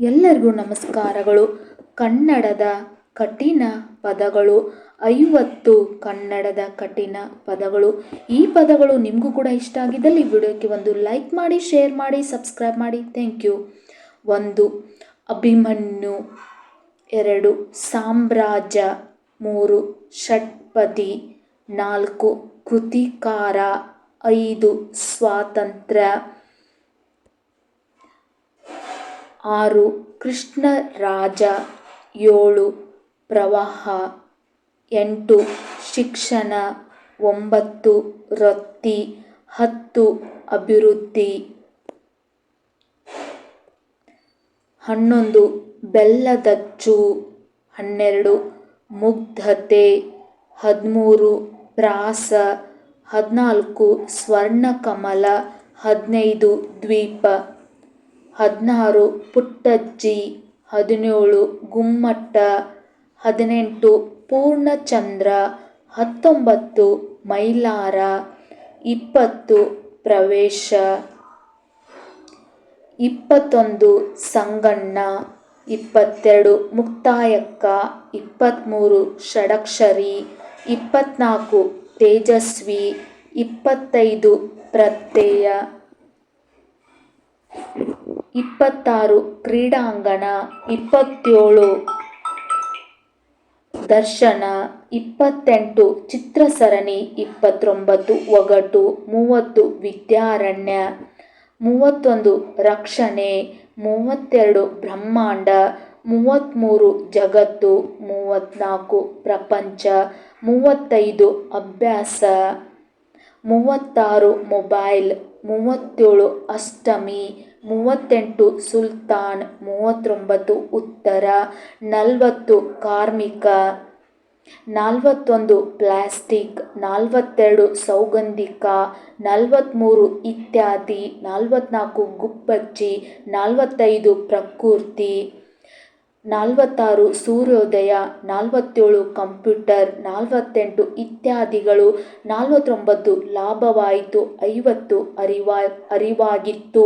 ಎಲ್ಲರಿಗೂ ನಮಸ್ಕಾರಗಳು. ಕನ್ನಡದ ಕಠಿಣ ಪದಗಳು, ಐವತ್ತು ಕನ್ನಡದ ಕಠಿಣ ಪದಗಳು. ಈ ಪದಗಳು ನಿಮಗೂ ಕೂಡ ಇಷ್ಟ ಆಗಿದ್ದಲ್ಲಿ ವಿಡಿಯೋಕ್ಕೆ ಒಂದು ಲೈಕ್ ಮಾಡಿ, ಶೇರ್ ಮಾಡಿ, ಸಬ್ಸ್ಕ್ರೈಬ್ ಮಾಡಿ. Thank you. ಒಂದು, ಅಭಿಮನ್ಯು. ಎರಡು, ಸಾಮ್ರಾಜ್ಯ. ಮೂರು, ಷಟ್ಪದಿ. ನಾಲ್ಕು, ಕೃತಿಕಾರ. ಐದು, ಸ್ವಾತಂತ್ರ್ಯ. ಆರು ಕೃಷ್ಣರಾಜ ಏಳು, ಪ್ರವಾಹ ಎಂಟು, ಶಿಕ್ಷಣ ಒಂಬತ್ತು, ವೃತ್ತಿ ಹತ್ತು, ಅಭಿವೃದ್ಧಿ ಹನ್ನೊಂದು, ಬೆಲ್ಲದಚ್ಚು ಹನ್ನೆರಡು, ಮುಗ್ಧತೆ ಹದಿಮೂರು ಪ್ರಾಸ ಹದಿನಾಲ್ಕು, ಸ್ವರ್ಣಕಮಲ ಹದಿನೈದು, ದ್ವೀಪ ಹದಿನಾರು, ಪುಟ್ಟಜ್ಜಿ, ಹದಿನೇಳು, ಗುಮ್ಮಟ್ಟ, ಹದಿನೆಂಟು, ಪೂರ್ಣಚಂದ್ರ, ಹತ್ತೊಂಬತ್ತು, ಮೈಲಾರ, ಇಪ್ಪತ್ತು, ಪ್ರವೇಶ, ಇಪ್ಪತ್ತೊಂದು, ಸಂಗಣ್ಣ, ಇಪ್ಪತ್ತೆರಡು, ಮುಕ್ತಾಯಕ್ಕ ಇಪ್ಪತ್ತ್ಮೂರು ಷಡಕ್ಷರಿ ಇಪ್ಪತ್ತ್ನಾಲ್ಕು ತೇಜಸ್ವಿ, ಇಪ್ಪತ್ತೈದು, ಪ್ರತ್ಯಯ. ಇಪ್ಪತ್ತಾರು ಕ್ರೀಡಾಂಗಣ, ಇಪ್ಪತ್ತೇಳು ದರ್ಶನ, ಇಪ್ಪತ್ತೆಂಟು ಚಿತ್ರಸರಣಿ, ಇಪ್ಪತ್ತೊಂಬತ್ತು ಒಗಟು, ಮೂವತ್ತು ವಿದ್ಯಾರಣ್ಯ, ಮೂವತ್ತೊಂದು ರಕ್ಷಣೆ, ಮೂವತ್ತೆರಡು ಬ್ರಹ್ಮಾಂಡ, ಮೂವತ್ತ್ಮೂರು ಜಗತ್ತು, ಮೂವತ್ತ್ನಾಲ್ಕು ಪ್ರಪಂಚ, ಮೂವತ್ತೈದು ಅಭ್ಯಾಸ, ಮೂವತ್ತಾರು ಮೊಬೈಲ್, ಮೂವತ್ತೇಳು ಅಷ್ಟಮಿ ಮೂವತ್ತೆಂಟು ಸುಲ್ತಾನ್, ಮೂವತ್ತೊಂಬತ್ತು ಉತ್ತರ, ನಲವತ್ತು ಕಾರ್ಮಿಕ, ನಲವತ್ತೊಂದು ಪ್ಲಾಸ್ಟಿಕ್, ನಲವತ್ತೆರಡು ಸೌಗಂಧಿಕ ನಲವತ್ತ್ಮೂರು ಇತ್ಯಾದಿ ನಲವತ್ತ್ನಾಲ್ಕು ಗುಬ್ಬಚ್ಚಿ ನಲವತ್ತೈದು ಪ್ರಕೃತಿ. ನಲವತ್ತಾರು ಸೂರ್ಯೋದಯ, ನಲವತ್ತೇಳು ಕಂಪ್ಯೂಟರ್, ನಲವತ್ತೆಂಟು ಇತ್ಯಾದಿಗಳು, ನಲವತ್ತೊಂಬತ್ತು ಲಾಭವಾಯಿತು, ಐವತ್ತು ಅರಿವಾ, ಅರಿವಾಗಿತ್ತು.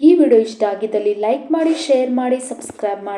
ಈ ವಿಡಿಯೋ ಇಷ್ಟ ಆಗಿದ್ದಲ್ಲಿ ಲೈಕ್ ಮಾಡಿ, ಶೇರ್ ಮಾಡಿ, ಸಬ್ಸ್ಕ್ರೈಬ್ ಮಾಡಿ.